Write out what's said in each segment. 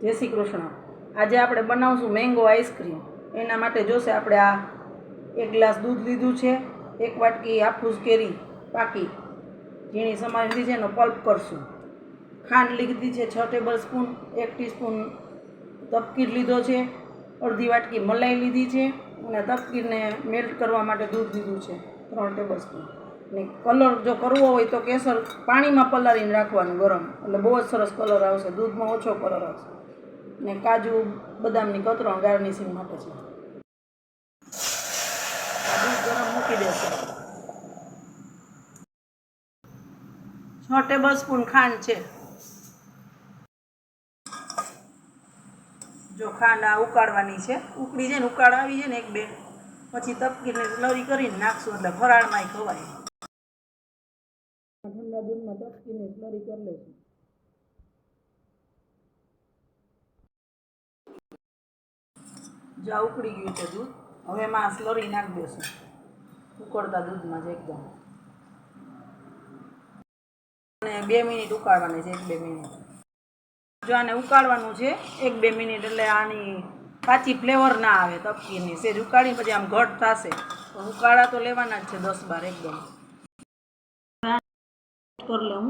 જય શ્રી કૃષ્ણ. આજે આપણે બનાવશું મેંગો આઈસ્ક્રીમ એના માટે જોશે આપણે આ એક ગ્લાસ દૂધ લીધું છે, એક વાટકી હાફૂસ કેરી પાકી. ઝીણી સમારી છે એનો પલ્પ કરશું. ખાંડ લીધી છે છ ટેબલ સ્પૂન એક ટીસ્પૂન તપકીર લીધો છે, અડધી વાટકી મલાઈ લીધી છે અને તપકીરને મેલ્ટ કરવા માટે દૂધ લીધું છે, ત્રણ ટેબલ સ્પૂન ને કલર જો કરવો હોય તો કેસર પાણીમાં પલાળીને રાખવાનું ગરમ. એટલે બહુ જ સરસ કલર આવશે, દૂધમાં ઓછો કલર આવશે. ને કાજુ, બદામની કતરણ ગાર્નિશિંગ માટે છે. મૂકી દેશે છ. ટેબલ સ્પૂન ખાંડ છે. જો ખાંડ આ ઉકાળવાની છે, ઉકળી જાય ને ઉકાળ આવી જાય ને એક બે, પછી તપકીને લરી કરીને નાખશું એટલે ફરાળમાંય ખવાય. ઠંડા દૂધમાં તપકીને લરી કરી લઈશું જો આ ઉકળી ગયું છે દૂધ, હવે એમાં સ્લરી નાખી દેશું. ઉકળતા દૂધમાં જ એકદમ. અને બે મિનિટ ઉકાળવાની છે, એક બે મિનિટ. જો આને ઉકાળવાનું છે, એક બે મિનિટ, એટલે આની કાચી ફ્લેવર ના આવે તપકીની સેજ ઉકાળી પછી આમ ઘટ થશે. ઉકાળા તો લેવાના જ છે દસ બાર એકદમ. કરી લઉં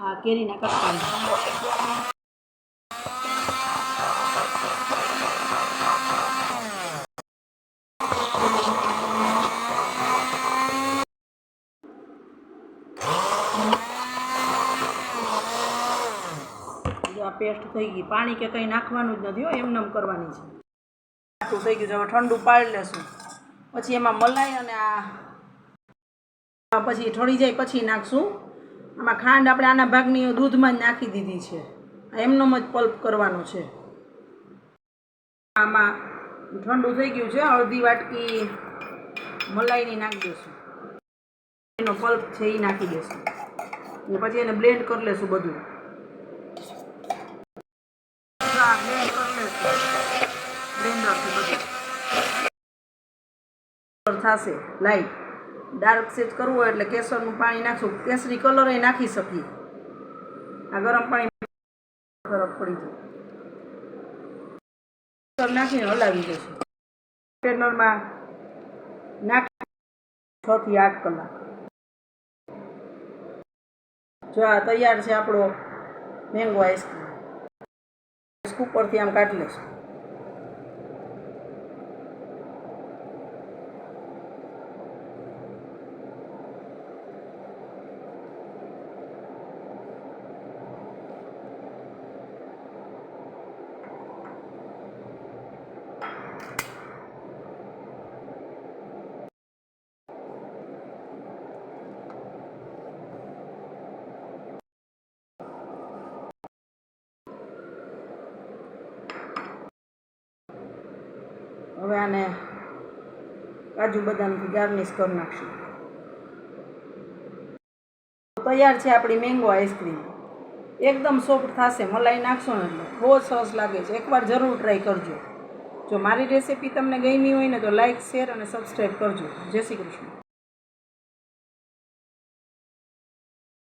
આ કેરીના કટકા આ પેસ્ટ થઈ ગઈ. પાણી કે કંઈ નાખવાનું જ નથી હો, એમનેમ કરવાની છે. આટલું થઈ ગયું છે, હવે ઠંડુ પાડી લેશું. પછી એમાં મલાઈ અને આ પછી ઠળી જાય પછી નાખશું. આમાં ખાંડ આપણે આના ભાગની દૂધમાં જ નાખી દીધી છે. એમનેમ જ પલ્પ કરવાનો છે. આમાં ઠંડુ થઈ ગયું છે, અડધી વાટકી મલાઈની નાખી દઈશું. એનો પલ્પ છે એ નાખી દઈશું. અને પછી એને બ્લેન્ડ કરી લેશું બધું હા બ્લેન્ડ કરી લેશું બ્લેન્ડરથી બધું થશે. લાઈટ ડાર્ક સેજ કરવું હોય એટલે કેસરનું પાણી નાખશું. કેસરી કલર એ નાખી શકીએ. આ ગરમ પાણી તરફ પડી જાય. નાખીને હલાવી નાખી છ થી આઠ કલાક. જો આ તૈયાર છે આપણો મેંગો આઈસ્ક્રીમ ઉપરથી આમ કાઢી લઈશું. હવે આને કાજુ બદામથી ગાર્નિશ કરી નાખશું. તૈયાર છે આપણી મેંગો આઈસ્ક્રીમ એકદમ સોફ્ટ થશે, મલાઈ નાખશો ને એટલે બહુ સરસ લાગે છે. એકવાર જરૂર ટ્રાય કરજો. જો મારી રેસીપી તમને ગમી હોય ને તો લાઈક શેર અને સબસ્ક્રાઈબ કરજો. જય શ્રી કૃષ્ણ.